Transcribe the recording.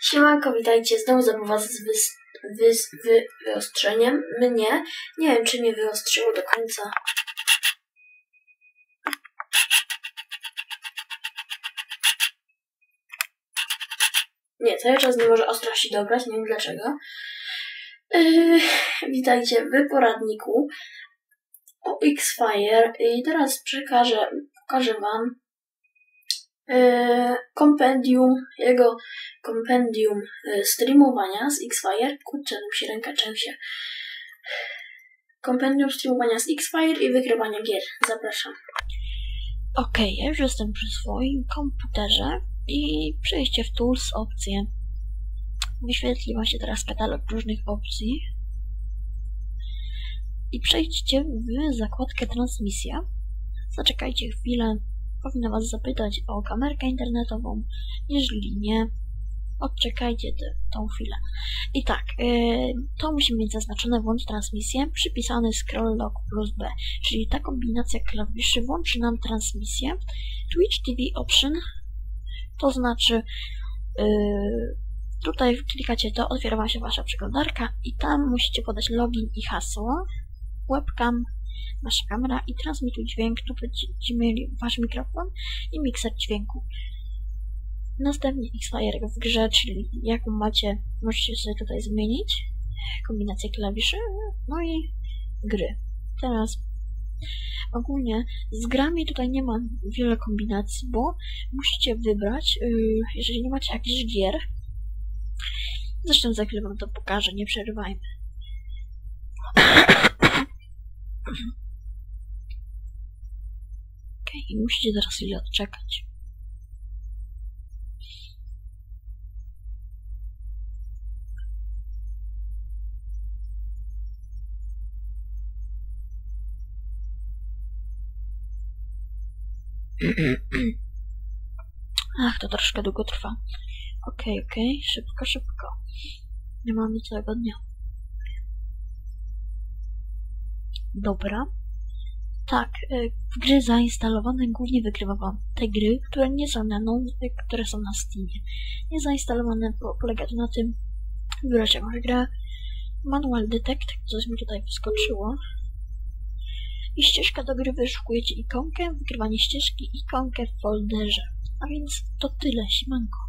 Siemanko, witajcie znowu za was z wys, wys, wy, wyostrzeniem. Mnie. Nie wiem, czy mnie wyostrzyło do końca. Nie, cały czas nie może ostrości dobrać, nie wiem dlaczego. Yy, witajcie w poradniku o X-Fire i teraz przekażę, pokażę wam yy, kompendium, jego kompendium yy, streamowania z X-Fire. Kurczę, mi się ręka trzęsie. Kompendium streamowania z X-Fire i wygrywania gier. Zapraszam. Okej, ja już jestem przy swoim komputerze i przejście w Tools opcje. Wyświetli Wam się teraz katalog różnych opcji. I przejdźcie w zakładkę transmisja. Zaczekajcie chwilę. Powinno Was zapytać o kamerkę internetową. Jeżeli nie, odczekajcie tą chwilę. I tak, yy, to musi mieć zaznaczone włącz transmisję, przypisany scroll lock plus B, czyli ta kombinacja klawiszy włączy nam transmisję. Twitch TV Option, to znaczy yy, tutaj klikacie to, otwiera Wam się Wasza przeglądarka i tam musicie podać login i hasło, webcam, nasza kamera i transmituj dźwięk, tu mieli Wasz mikrofon i mikser dźwięku. Następnie X-Fire w grze, czyli jaką macie, możecie sobie tutaj zmienić. Kombinację klawiszy, no i gry. Teraz ogólnie z grami tutaj nie ma wiele kombinacji, bo musicie wybrać, yy, jeżeli nie macie jakichś gier. Zresztą za chwilę wam to pokażę, nie przerywajmy. Okej, okay, musicie teraz chwilę odczekać. Ach, to troszkę długo trwa. Okej, okay, okej, okay. szybko, szybko. Nie mamy całego dnia. Dobra. Tak, y, w gry zainstalowane głównie wygrywa wam te gry, które nie są na non, które są na Steamie. Niezainstalowane po, polega to na tym, wybrać jakąś grę, manual detect, coś mi tutaj wyskoczyło, i ścieżka do gry wyszukujecie ikonkę, wykrywanie ścieżki, ikonkę w folderze. A więc to tyle, simanko.